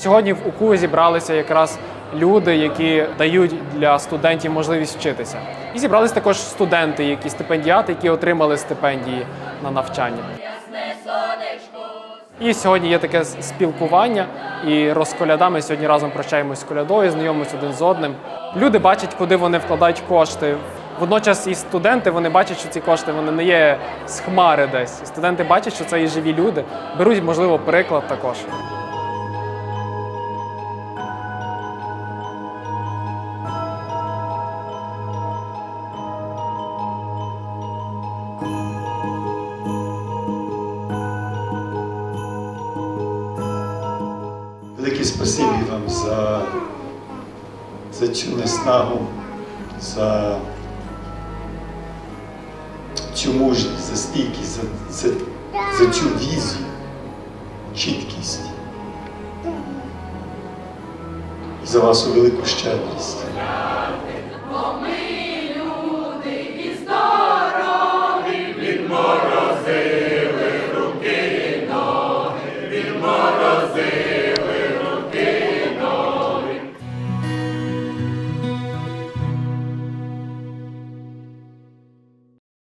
Сьогодні в УКУ зібралися якраз люди, які дають для студентів можливість вчитися. І зібрались також студенти, які стипендіати, які отримали стипендії на навчання. І сьогодні є таке спілкування, і з колядами сьогодні разом прощаємось з колядою, знайомимось один з одним. Люди бачать, куди вони вкладають кошти. Водночас і студенти вони бачать, що ці кошти вони не є з хмари десь. Студенти бачать, що це і живі люди. Беруть, можливо, приклад також. Велике спасибі вам за, за цю неснагу, за цю мужність, за стійкість, за, за, за цю візію, чіткість. І за вашу велику щедрість. Відморозили руки і ноги, відморозили.